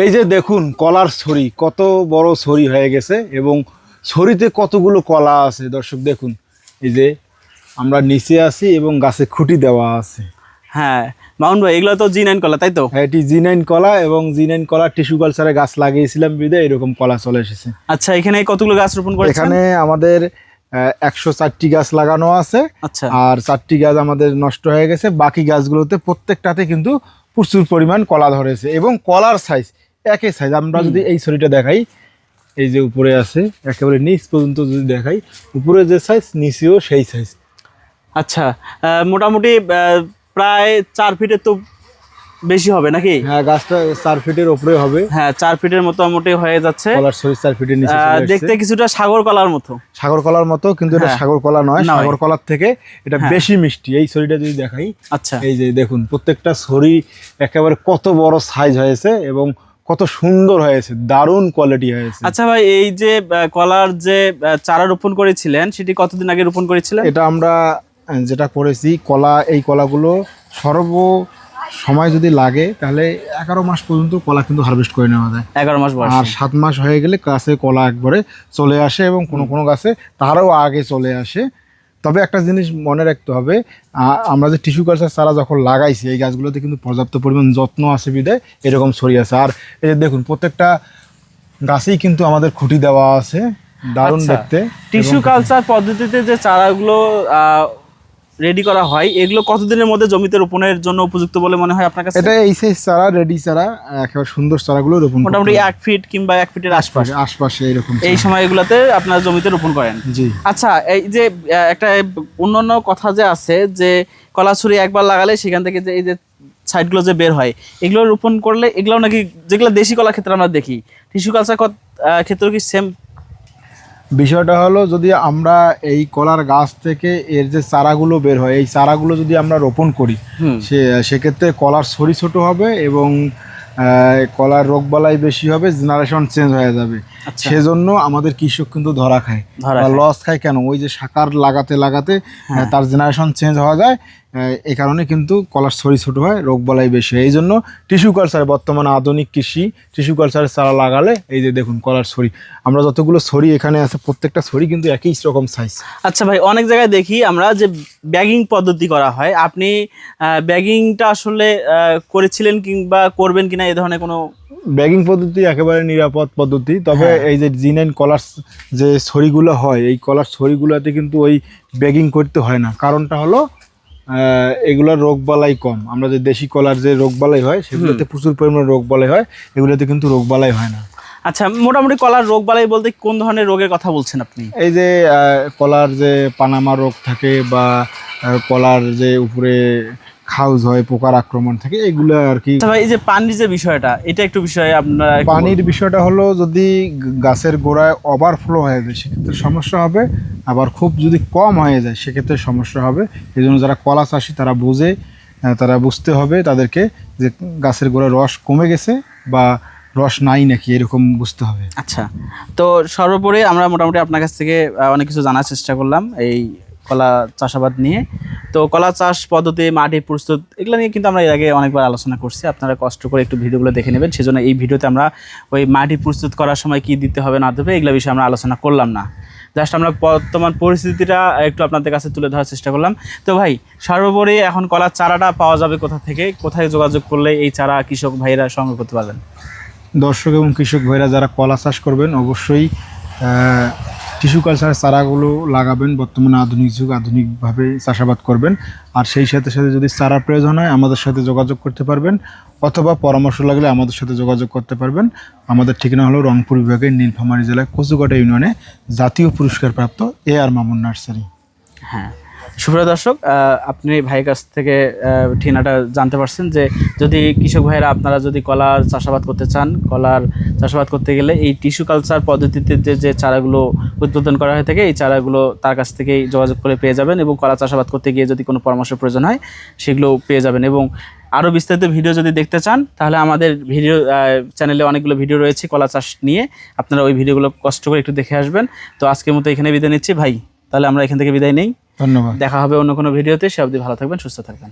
এই যে দেখুন কলার ছড়ি কত বড় ছড়ি হয়ে গেছে এবং ছড়িতে কতগুলো কলা আছে। দর্শক দেখুন এই যে আমরা নিচে আছি এবং গাছে খুঁটি দেওয়া আছে। হ্যাঁ মাউন্ট ভাই এগুলো তো জি নাইন কলা তাই তো? এটি জি নাইন কলা এবং জি নাইন কলা টিস্যু কালচারে গাছ লাগিয়েছিলাম বিদে এরকম কলা চলে এসেছে। আচ্ছা এখানে কতগুলো গাছ রোপণ করে এখানে আমাদের একশো চারটি গাছ লাগানো আছে। আচ্ছা। আর চারটি গাছ আমাদের নষ্ট হয়ে গেছে। বাকি গাছগুলোতে প্রত্যেকটাতে কিন্তু প্রচুর পরিমাণ কলা ধরেছে এবং কলার সাইজ একই সাইজ আমরা যদি এই ছড়িটা দেখাই এই যে উপরে আছে একেবারে নিচ পর্যন্ত যদি দেখাই উপরে যে সাইজ নিচেও সেই সাইজ আচ্ছা মোটামুটি প্রায় চার ফিটের তো বেশি হবে নাকি? হ্যাঁ গাছটা চার ফিটের উপরে হবে। হ্যাঁ চার ফিটের মতো মোটামুটি হয়ে যাচ্ছে। কলার ছড়ি চার ফিটের নিচে। দেখতে কিছুটা সাগর কলার মতো। সাগর কলার মতো কিন্তু এটা হ্যাঁ। সাগর কলা নয়। সাগর কলার থেকে এটা বেশি মিষ্টি। এই ছড়িটা যদি দেখাই আচ্ছা। এই যে দেখুন প্রত্যেকটা ছড়ি একেবারে কত বড় সাইজ হয়েছে এবং কত সুন্দর হয়েছে দারুণ কোয়ালিটি হয়েছে। আচ্ছা ভাই এই যে কলার যে চারা রোপণ করেছিলেন সেটি কতদিন আগে রোপণ করেছিলেন? এটা আমরা যেটা করেছি কলা এই কলাগুলো সর্ব সময় যদি লাগে তাহলে এগারো মাস পর্যন্ত কলা কিন্তু হারভেস্ট করে নেওয়া যায়। এগারো মাস আর সাত মাস হয়ে গেলে গাছে কলা একবারে চলে আসে এবং কোনো কোনো গাছে তারও আগে চলে আসে। তবে একটা জিনিস মনে রাখতে হবে আমরা যে টিস্যু কালচার চারা যখন লাগাইছি এই গাছগুলোতে কিন্তু পর্যাপ্ত পরিমাণ যত্ন আছে বিদায় এরকম ছড়িয়ে আছে আর এই যে দেখুন প্রত্যেকটা গাছেই কিন্তু আমাদের খুঁটি দেওয়া আছে দারুণ আচ্ছা। দেখতে টিস্যু কালচার পদ্ধতিতে যে চারাগুলো রেডি করা হয়। এগুলো কতদিনের মধ্যে জমিতে রোপণের জন্য উপযুক্ত বলে মনে হয় আপনার কাছে? এটা এই সাইজ চারা রেডি চারা একেবারে সুন্দর চারাগুলো রোপণ মোটামুটি এক ফিট কিংবা এক ফিটের আশপাশ। আশপাশে এরকম এই সময় এগুলাতে আপনার জমিতে রোপণ করেন। জি। আচ্ছা এই যে একটা অন্যান্য কথা যে আছে যে কলা ছুরি একবার লাগালে সেখান থেকে যে এই যে সাইডগুলো যে বের হয় এগুলো রোপণ করলে এগুলো নাকি যেগুলো দেশি কলা ক্ষেত্রে আমরা দেখি টিস্যু কালচার ক্ষেত্রে কি সেম বিষয়টা হলো যদি আমরা এই কলার গাছ থেকে এর যে চারাগুলো বের হয় এই চারাগুলো যদি আমরা রোপণ করি সে সেক্ষেত্রে কলার সরি ছোট হবে এবং কলার রোগবালাই বেশি হবে জেনারেশন চেঞ্জ হয়ে যাবে। সেজন্য আমাদের কৃষক কিন্তু ধরা খায়। বা লস খায় কেন? ওই যে সাকার লাগাতে লাগাতে তার জেনারেশন চেঞ্জ হওয়া যায় এই কারণে কিন্তু কলার ছড়ি ছোট হয় রোগ বলাই বেশি হয়। এই জন্য টিস্যু কালচার বর্তমানে আধুনিক কৃষি টিস্যু কালচারের চারা লাগালে এই যে দেখুন কলার ছড়ি আমরা যতগুলো ছড়ি এখানে আছে প্রত্যেকটা ছড়ি কিন্তু একই রকম সাইজ আচ্ছা ভাই অনেক জায়গায় দেখি আমরা যে ব্যাগিং পদ্ধতি করা হয়। আপনি ব্যাগিংটা আসলে করেছিলেন কিংবা করবেন কিনা এ ধরনের কোনো ব্যাগিং পদ্ধতি একেবারে নিরাপদ পদ্ধতি তবে হ্যাঁ। এই যে জি নাইন কলার যে ছড়িগুলো হয় এই কলার ছড়িগুলোতে কিন্তু ওই ব্যাগিং করতে হয় না। কারণটা হলো এগুলোর রোগবালাই কম। আমরা যে দেশি কলার যে রোগবালাই হয় সেগুলোতে প্রচুর পরিমাণে রোগবালাই হয় এগুলোতে কিন্তু রোগবালাই হয় না। আচ্ছা মোটামুটি কলার রোগ বালাই বলতে কোন ধরনের রোগের কথা বলছেন আপনি? এই যে কলার যে পানামা রোগ থাকে বা কলার যে উপরে খাউজ হয় পোকার আক্রমণ থাকে এগুলো আর কি। আচ্ছা এই যে পানির যে বিষয়টা এটা একটু বিষয়ে আপনার পানির বিষয়টা হলো যদি গাছের গোড়ায় ওভারফ্লো হয়ে যায় সেক্ষেত্রে সমস্যা হবে। আবার খুব যদি কম হয়ে যায় সেক্ষেত্রে সমস্যা হবে। এই জন্য যারা কলা চাষি তারা বুঝে তারা বুঝতে হবে তাদেরকে যে গাছের গোড়ায় রস কমে গেছে বা রস নাই নাকি এরকম বুঝতে হবে। আচ্ছা তো সর্বোপরি আমরা মোটামুটি আপনার কাছ থেকে অনেক কিছু জানার চেষ্টা করলাম এই কলা চাষাবাদ নিয়ে। তো কলা চাষ পদ্ধতি মাটি প্রস্তুত, এগুলো নিয়ে কিন্তু আমরা এর আগে অনেকবার আলোচনা করছি। আপনারা কষ্ট করে একটু ভিডিওগুলো দেখে নেবেন। সেজন্য এই ভিডিওতে আমরা ওই মাটি প্রস্তুত করার সময় কি দিতে হবে না দেবে এগুলো বিষয়ে আমরা আলোচনা করলাম না। জাস্ট আমরা বর্তমান পরিস্থিতিটা একটু আপনাদের কাছে তুলে ধরার চেষ্টা করলাম। তো ভাই, সর্বোপরি এখন কলার চারাটা পাওয়া যাবে কোথা থেকে? কোথায় যোগাযোগ করলে এই চারা কৃষক ভাইরা সংগ্রহ করতে পারবেন? দর্শক এবং কৃষক ভাইরা যারা কলা চাষ করবেন, অবশ্যই টিস্যু কালচার চারাগুলো লাগাবেন, বর্তমানে আধুনিক যুগ, আধুনিকভাবে চাষাবাদ করবেন। আর সেই সাথে সাথে যদি চারা প্রয়োজন হয়, আমাদের সাথে যোগাযোগ করতে পারবেন। অথবা পরামর্শ লাগলে আমাদের সাথে যোগাযোগ করতে পারবেন। আমাদের ঠিকানা হলো রংপুর বিভাগের নীলফামারী জেলায় কচুকাটা ইউনিয়নে জাতীয় পুরস্কারপ্রাপ্ত এ আর মামুন নার্সারি। হ্যাঁ। সুপ্রিয় দর্শক আপনি ভাইয়ের কাছ থেকে ঠিকানাটা জানতে পারছেন যে যদি কৃষক ভাইয়েরা আপনারা যদি কলার চাষাবাদ করতে চান, কলার চাষাবাদ করতে গেলে এই টিস্যু কালচার পদ্ধতিতে যে যে চারাগুলো উৎপাদন করা হয়ে থাকে, এই চারাগুলো তার কাছ থেকেই যোগাযোগ করে পেয়ে যাবেন এবং কলা চাষাবাদ করতে গিয়ে যদি কোনো পরামর্শের প্রয়োজন হয় সেগুলো পেয়ে যাবেন। এবং আরও বিস্তারিত ভিডিও যদি দেখতে চান, তাহলে আমাদের ভিডিও চ্যানেলে অনেকগুলো ভিডিও রয়েছে কলা চাষ নিয়ে। আপনারা ওই ভিডিওগুলো কষ্ট করে একটু দেখে আসবেন। তো আজকের মতো এখানে বিদায় নিচ্ছি ভাই। তাহলে আমরা এখান থেকে বিদায় নেই। ধন্যবাদ। দেখা হবে অন্য কোনো ভিডিওতে। সে অবধি ভালো থাকবেন সুস্থ থাকবেন।